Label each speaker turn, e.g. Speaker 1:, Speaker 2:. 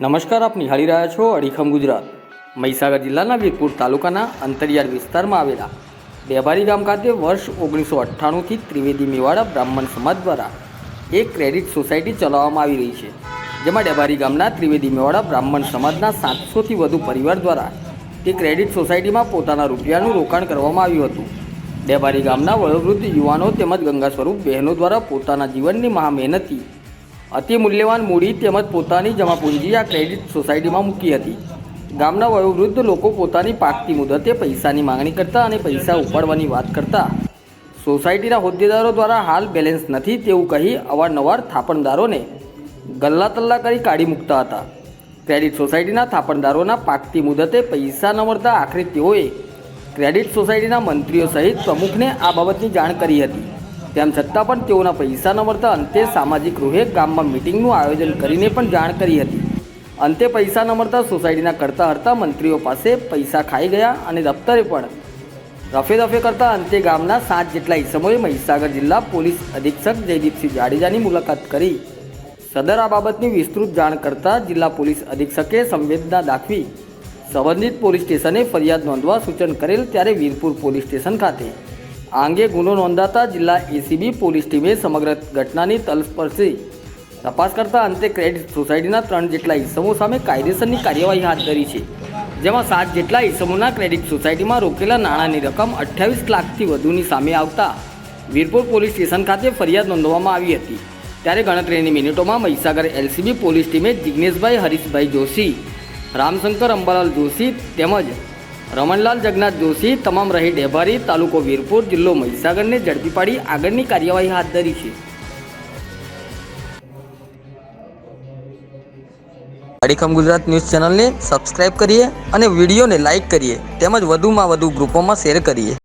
Speaker 1: નમસ્કાર, આપ નિહાળી રહ્યા છો અડીખમ ગુજરાત. મહીસાગર જિલ્લાના વીરપુર તાલુકાના અંતરિયાળ વિસ્તારમાં આવેલા ડેબારી ગામ ખાતે વર્ષ ઓગણીસો અઠ્ઠાણુંથી ત્રિવેદી મેવાડા બ્રાહ્મણ સમાજ દ્વારા એક ક્રેડિટ સોસાયટી ચલાવવામાં આવી રહી છે, જેમાં ડેબારી ગામના ત્રિવેદી મેવાડા બ્રાહ્મણ સમાજના સાતસોથી વધુ પરિવાર દ્વારા તે ક્રેડિટ સોસાયટીમાં પોતાના રૂપિયાનું રોકાણ કરવામાં આવ્યું હતું. ડેબારી ગામના વયોવૃદ્ધ યુવાનો તેમજ ગંગા સ્વરૂપ બહેનો દ્વારા પોતાના જીવનની મહા મહેનતથી અતિ મૂલ્યવાન મૂડી તેમજ પોતાની જમાપૂંજી આ ક્રેડિટ સોસાયટીમાં મૂકી હતી. ગામના વયોવૃદ્ધ લોકો પોતાની પાકતી મુદતે પૈસાની માંગણી કરતા અને પૈસા ઉપાડવાની વાત કરતા. સોસાયટીના હોદ્દેદારો દ્વારા હાલ બેલેન્સ નથી તેવું કહી અવારનવાર થાપણદારોને ગલ્લા તલ્લા કરી કાઢી મૂકતા હતા. ક્રેડિટ સોસાયટીના થાપણદારોના પાકતી મુદતે પૈસા ન મળતા આખરે તેઓએ ક્રેડિટ સોસાયટીના મંત્રીઓ સહિત પ્રમુખને આ બાબતની જાણ કરી હતી. તેમ છતાં પણ તેઓના પૈસા ન મળતા અંતે સામાજિક ગૃહે ગામમાં મિટિંગનું આયોજન કરીને પણ જાણ કરી હતી. અંતે પૈસા ન મળતા સોસાયટીના કરતા હરતા મંત્રીઓ પાસે પૈસા ખાઈ ગયા અને દફતરે પણ રફે દફે કરતા અંતે ગામના સાત જેટલા ઈસમોએ મહીસાગર જિલ્લા પોલીસ અધિક્ષક જયદીપસિંહ જાડેજાની મુલાકાત કરી. સદર આ બાબતની વિસ્તૃત જાણ કરતા જિલ્લા પોલીસ અધિક્ષકે સંવેદના દાખવી સંબંધિત પોલીસ સ્ટેશને ફરિયાદ નોંધવા સૂચન કરેલ ત્યારે વીરપુર પોલીસ સ્ટેશન ખાતે આ અંગે ગુનો નોંધાતા જિલ્લા એસીબી પોલીસ ટીમે સમગ્ર ઘટનાની તલસ્પર્શી તપાસ કરતા અંતે ક્રેડિટ સોસાયટીના ત્રણ જેટલા ઇસમો સામે કાયદેસરની કાર્યવાહી હાથ ધરી છે. જેમાં સાત જેટલા ઇસમોના ક્રેડિટ સોસાયટીમાં રોકેલા નાણાંની રકમ અઠ્યાવીસ લાખથી વધુની સામે આવતા વીરપુર પોલીસ સ્ટેશન ખાતે ફરિયાદ નોંધવામાં આવી હતી. ત્યારે ગણતરીની મિનિટોમાં મહીસાગર એલસીબી પોલીસ ટીમે જિજ્ઞેશભાઈ હરીશભાઈ જોશી, રામશંકર અંબાલાલ જોશી તેમજ રમણલાલ જગન્નાથ જોશી, તમામ રહી ડેભારી, તાલુકો વીરપુર, જિલ્લો મહીસાગરને ઝડપી પાડી આગળની કાર્યવાહી હાથ ધરી છે. અડીખમ ગુજરાત ન્યૂઝ ચેનલને સબસ્ક્રાઇબ કરીએ અને વિડીયોને લાઇક કરીએ. તેમજ વધુમાં વધુ ગ્રુપોમાં શેર કરીએ.